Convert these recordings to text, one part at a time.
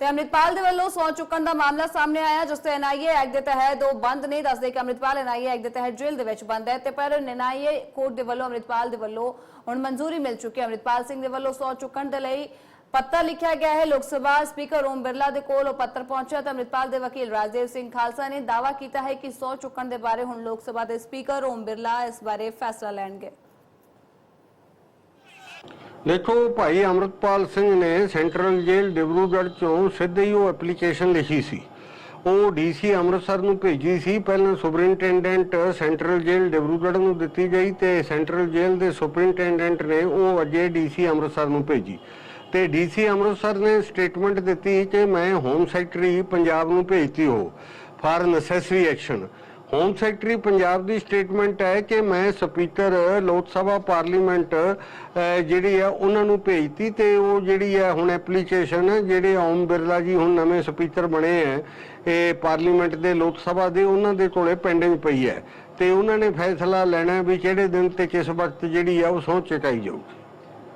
ਤੇ ਅੰਮ੍ਰਿਤਪਾਲ ਦੇ ਵੱਲੋਂ ਸੌ ਚੁੱਕਣ ਦਾ ਮਾਮਲਾ ਸਾਹਮਣੇ ਆਇਆ, ਜਿਸ ਤੇ ਐਨਆਈਏ ਐਕਟ ਦੇ ਤਹਿਤ ਉਹ ਬੰਦ ਨੇ, ਦੱਸਦੇ ਕਿ ਅੰਮ੍ਰਿਤਪਾਲ ਐਨਆਈਏ ਐਕਟ ਦੇ ਤਹਿਤ ਜੇਲ੍ਹ ਦੇ ਵਿੱਚ ਬੰਦ ਹੈ ਤੇ ਪਰ ਐਨਆਈਏ ਕੋਰਟ ਦੇ ਵੱਲੋਂ, ਅੰਮ੍ਰਿਤਪਾਲ ਦੇ ਵੱਲੋਂ ਹੁਣ ਮਨਜ਼ੂਰੀ ਮਿਲ ਚੁੱਕੀ ਹੈ। ਅੰਮ੍ਰਿਤਪਾਲ ਸਿੰਘ ਦੇ ਵੱਲੋਂ ਸੌ ਚੁੱਕਣ ਦੇ ਲਈ ਪੱਤਰ ਲਿਖਿਆ ਗਿਆ ਹੈ। ਲੋਕ ਸਭਾ ਸਪੀਕਰ ਓਮ ਬਿਰਲਾ ਦੇ ਕੋਲ ਉਹ ਪੱਤਰ ਪਹੁੰਚਿਆ ਤਾਂ ਅੰਮ੍ਰਿਤਪਾਲ ਦੇ ਵਕੀਲ ਰਾਜਦੇਵ ਸਿੰਘ ਖਾਲਸਾ ਨੇ ਦਾਅਵਾ ਕੀਤਾ ਹੈ ਕਿ ਸੌ ਚੁੱਕਣ ਦੇ ਬਾਰੇ ਹੁਣ ਲੋਕ ਸਭਾ ਦੇ ਸਪੀਕਰ ਓਮ ਬਿਰਲਾ ਇਸ ਬਾਰੇ ਫੈਸਲਾ ਲੈਣਗੇ। ਦੇਖੋ ਭਾਈ ਅਮਰਤਪਾਲ ਸਿੰਘ ਨੇ ਸੈਂਟਰਲ ਜੇਲ੍ਹ ਡਿਬਰੂਗੜ੍ਹ ਚੋਂ ਸਿੱਧੇ ਹੀ ਉਹ ਐਪਲੀਕੇਸ਼ਨ ਲਿਖੀ ਸੀ। ਉਹ ਡੀਸੀ ਅੰਮ੍ਰਿਤਸਰ ਨੂੰ ਭੇਜੀ ਸੀ। ਪਹਿਲਾਂ ਸੁਪਰਿੰਟੈਂਡੈਂਟ ਸੈਂਟਰਲ ਜੇਲ੍ਹ ਡਿਬਰੂਗੜ੍ਹ ਨੂੰ ਦਿੱਤੀ ਗਈ ਤੇ ਸੈਂਟਰਲ ਜੇਲ੍ਹ ਦੇ ਸੁਪਰਿੰਟੈਂਡੈਂਟ ਨੇ ਉਹ ਅਜੇ ਡੀਸੀ ਅੰਮ੍ਰਿਤਸਰ ਨੂੰ ਭੇਜੀ। ਤੇ ਡੀਸੀ ਅੰਮ੍ਰਿਤਸਰ ਨੇ ਸਟੇਟਮੈਂਟ ਦਿੱਤੀ ਕਿ ਮੈਂ ਹੋਮ ਸੈਕਟਰੀ ਪੰਜਾਬ ਨੂੰ ਭੇਜਤੀ ਹੋ for necessary action home secretary Punjab the statement ਹੈ ਕਿ ਮੈਂ ਸਪੀਕਰ ਲੋਕ ਸਭਾ ਪਾਰਲੀਮੈਂਟ ਜਿਹੜੀ ਆ ਉਹਨਾਂ ਨੂੰ ਭੇਜਤੀ ਤੇ ਉਹ ਜਿਹੜੀ ਆ ਹੁਣ ਐਪਲੀਕੇਸ਼ਨ ਜਿਹੜੇ ਓਮ ਬਿਰਲਾ ਜੀ ਹੁਣ ਨਵੇਂ ਸਪੀਕਰ ਬਣੇ ਆ ਇਹ ਪਾਰਲੀਮੈਂਟ ਦੇ, ਲੋਕ ਸਭਾ ਦੇ, ਉਹਨਾਂ ਦੇ ਕੋਲੇ ਪੈਂਡਿੰਗ ਪਈ ਹੈ। ਤੇ ਉਹਨਾਂ ਨੇ ਫੈਸਲਾ ਲੈਣਾ ਵੀ ਕਿਹੜੇ ਦਿਨ ਤੇ ਕਿਸ ਵਕਤ ਜਿਹੜੀ ਆ ਉਹ ਸਹੁੰ ਚੁਕਾਈ ਜਾਊਗੀ।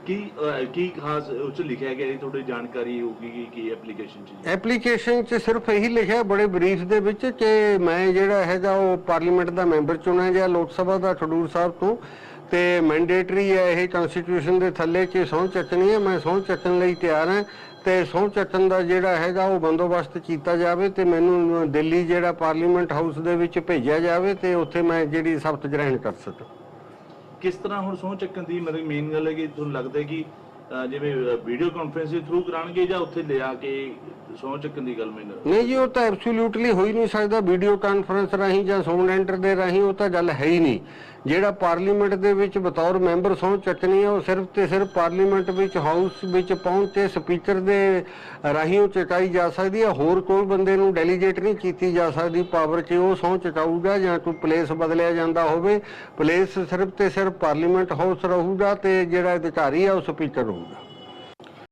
ਕੀ ਅਹ, ਕੀ ਖਾਸ ਉੱਚ ਲਿਖਿਆ ਗਿਆ? ਹੈ ਤੁਹਾਡੀ ਜਾਣਕਾਰੀ ਹੋਊਗੀ ਕਿ ਕੀ ਐਪਲੀਕੇਸ਼ਨ ਚ ਐਪਲੀਕੇਸ਼ਨ 'ਚ ਸਿਰਫ ਇਹੀ ਲਿਖਿਆ ਬੜੇ ਬਰੀਫ ਦੇ ਵਿੱਚ ਕਿ ਮੈਂ ਜਿਹੜਾ ਹੈਗਾ ਉਹ ਪਾਰਲੀਮੈਂਟ ਦਾ ਮੈਂਬਰ ਚੁਣਿਆ ਗਿਆ ਲੋਕ ਸਭਾ ਦਾ ਖਡੂਰ ਸਾਹਿਬ ਤੋਂ। ਤੇ ਮੈਂਡੇਟਰੀ ਹੈ ਇਹ ਕਨਸਟੀਟਿਊਸ਼ਨ ਦੇ ਥੱਲੇ ਕਿ ਸਹੁੰ ਚੱਕਣੀ ਹੈ ਮੈਂ ਸਹੁੰ ਚੱਕਣ ਲਈ ਤਿਆਰ ਹਾਂ। ਤੇ ਸਹੁੰ ਚੱਕਣ ਦਾ ਜਿਹੜਾ ਹੈਗਾ ਉਹ ਬੰਦੋਬਸਤ ਕੀਤਾ ਜਾਵੇ ਤੇ ਮੈਨੂੰ ਦਿੱਲੀ ਜਿਹੜਾ ਪਾਰਲੀਮੈਂਟ ਹਾਊਸ ਦੇ ਵਿੱਚ ਭੇਜਿਆ ਜਾਵੇ ਤੇ ਉੱਥੇ ਮੈਂ ਜਿਹੜੀ ਸਬਤ ਗ੍ਰਹਿਣ ਕਰ ਸਕਾਂ। ਕਿਸ ਤਰ੍ਹਾਂ ਹੁਣ ਸਹੁੰ ਚੱਕਣ ਦੀ ਮਤਲਬ ਮੇਨ ਗੱਲ ਹੈ ਕਿ ਤੁਹਾਨੂੰ ਲੱਗਦਾ ਹੈ ਕਿ ਅਹ, ਜਿਵੇਂ ਵੀਡੀਓ ਕਾਨਫਰੰਸ ਦੇ ਥਰੂ ਕਰਾਣਗੇ ਜਾਂ ਉੱਥੇ ਲਿਆ ਕੇ ਸਹੁੰ ਚੱਕਣ ਦੀ ਗੱਲ ਮੈਨੂੰ ਨਹੀਂ ਜੀ, ਉਹ ਤਾਂ ਐਬਸੋਲੂਟਲੀ ਹੋ ਹੀ ਨਹੀਂ ਸਕਦਾ ਵੀਡੀਓ ਕਾਨਫਰੰਸ ਰਾਹੀਂ ਜਾਂ ਸਾਊਂਡ ਐਂਟਰ ਦੇ ਰਾਹੀਂ, ਉਹ ਤਾਂ ਗੱਲ ਹੈ ਹੀ ਨਹੀਂ। ਜਿਹੜਾ ਪਾਰਲੀਮੈਂਟ ਦੇ ਵਿੱਚ ਬਤੌਰ ਮੈਂਬਰ ਸਹੁੰ ਚੱਕਣੀ ਹੈ ਉਹ ਸਿਰਫ ਤੇ ਸਿਰਫ ਪਾਰਲੀਮੈਂਟ ਵਿੱਚ ਹਾਊਸ ਵਿੱਚ ਪਹੁੰਚ ਕੇ ਸਪੀਕਰ ਦੇ ਰਾਹੀਂ ਉਹ ਚੁਕਾਈ ਜਾ ਸਕਦੀ ਹੈ ਹੋਰ ਕੋਈ ਬੰਦੇ ਨੂੰ ਡੈਲੀਗੇਟ ਨਹੀਂ ਕੀਤੀ ਜਾ ਸਕਦੀ ਪਾਵਰ ਕਿ ਉਹ ਸਹੁੰ ਚੁਕਾਊਗਾ ਜਾਂ ਕੋਈ ਪਲੇਸ ਬਦਲਿਆ ਜਾਂਦਾ ਹੋਵੇ। ਪਲੇਸ ਸਿਰਫ ਤੇ ਸਿਰਫ ਪਾਰਲੀਮੈਂਟ ਹਾਊਸ ਰਹੂਗਾ ਤੇ ਜਿਹੜਾ ਅਧਿਕਾਰੀ ਹੈ ਉਹ ਸਪੀਕਰ ਹੋਊਗਾ